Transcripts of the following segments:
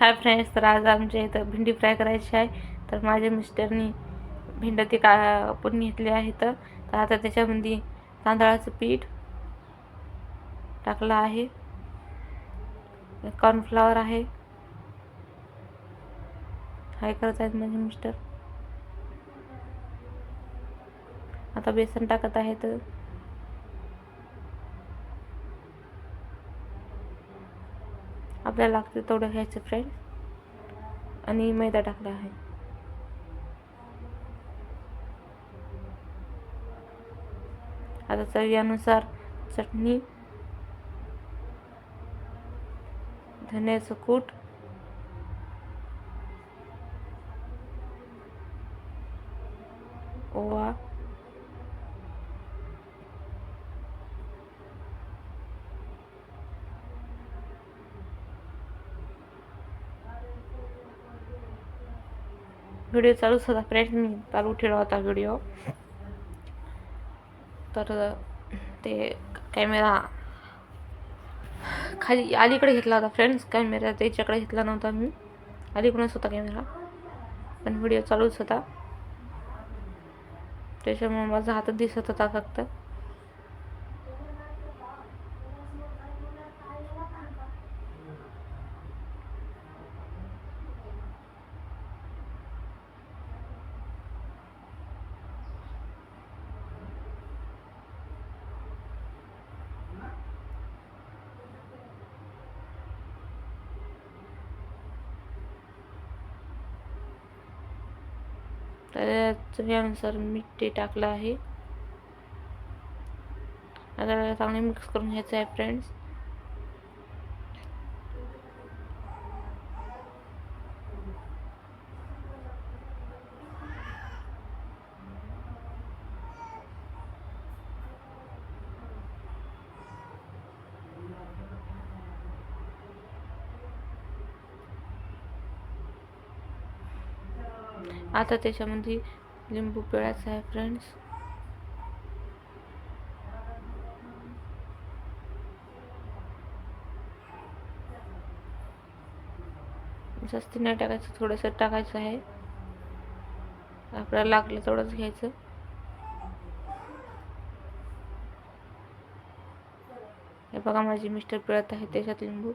Hi friends तर आज आमच्या इथं भेंडी फ्राय करायची आहे. तर माझ्या मिस्टरनी भेंड ते का पण घेतली आहे तर तर आता त्याच्यामध्ये तांदळाचं पीठ टाकलं आहे. कॉर्नफ्लॉवर आहे. हाय करत आहेत माझे मिस्टर. आता बेसन टाकत आहे तर आपल्याला लागते तेवढं घ्यायचं फ्रेंड. आणि मैदा टाकला आहे. आता चवीनुसार चटणी धन्याचं कूट ओवा व्हिडिओ चालूच होता. फ्रेंड चालू ठेवला होता व्हिडिओ तर ते कॅमेरा खाली अलीकडे घेतला होता फ्रेंड्स कॅमेरा त्याच्याकडे घेतला नव्हता मी. अलीकडूनच होता कॅमेरा पण व्हिडिओ चालूच होता. त्याच्यामुळे माझा हातात दिसत होता फक्त. तर चवीनुसार मीठ ते टाकलं आहे. आता चांगले मिक्स करून घ्यायचं आहे फ्रेंड्स आता त्याच्यामध्ये लिंबू पिळायचं आहे फ्रेंड्स जास्त नाही टाकायचं थोडंसं टाकायचं आहे. आपल्याला लागलं तेवढंच घ्यायचं. हे बघा माझे मिस्टर पिळत आहे त्याच्यात लिंबू.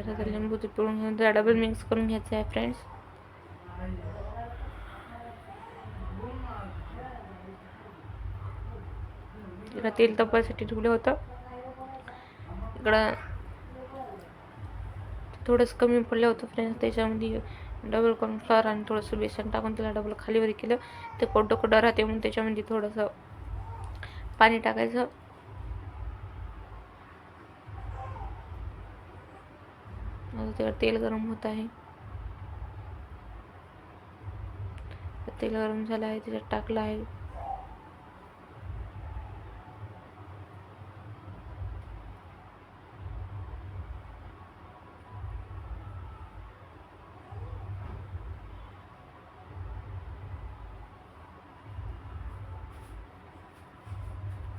तर आता लिंबू ते पिळून घेऊन त्याला डबल मिक्स करून घ्यायचं आहे फ्रेंड्स तिला तेल तपासाठी ठेवलं होतं. इकडं थोडंसं कमी पडलं होतं फ्रेंड्स त्याच्यामध्ये डबल कॉर्नफ्लॉवर आणि थोडंसं बेसन टाकून त्याला डबल खालीवर केलं. ते कोडं कोडं राहते म्हणून त्याच्यामध्ये थोडंसं पाणी टाकायचं. आता त्याला तेल गरम होत आहे. तेल गरम झालं आहे त्याच्यात टाकलं आहे.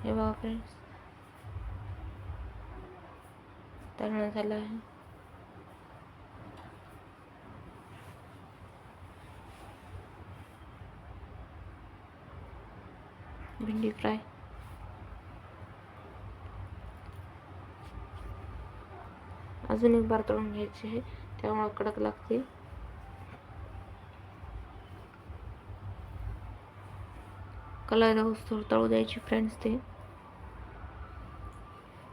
हे बघा फ्रेंड्स तळण झालं आहे. भेंडी फ्राय अजून एक बार तळून घ्यायची आहे त्यामुळे कडक लागते कलर थोडं तळू द्यायची फ्रेंड्स ते.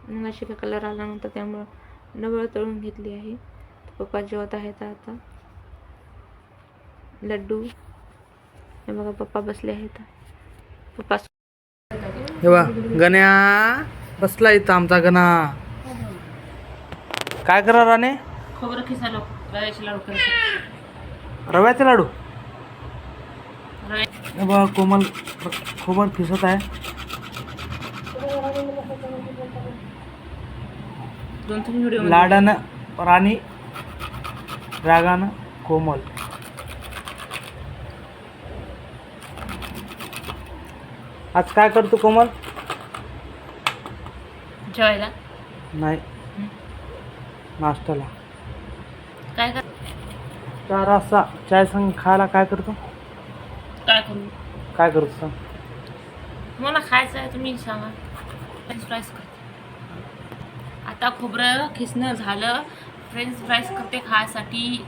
मग अशी काय कलर आला नव्हता त्यामुळं डबळ तळून घेतली आहे. पप्पा जेवत आहेत आता. लड्डू. हे बघा पप्पा बसले आहेत. पप्पा हे बा गण्या बसला इथं आमचा गणा. काय करा राणे? खोबरं रव्याचे लाडू करायचे रव्याचे लाडू? रव्या हे बा कोमल खोबर फिसत आहे. दोन तीन व्हिडिओ लाडानं राणी रागानं कोमल. आज काय करतो कोमल? जेवायला. नाही. नाश्त्याला. काय कर चार वाजता चाय संग खायला काय करतो? काय करू? काय करतो सांग. मला खायचं आहे तुम्ही सांगा. फ्रेंच फ्राईज करते आता खोबरं खिसणं झालं. फ्रेंच फ्राईज करते खायसाठी.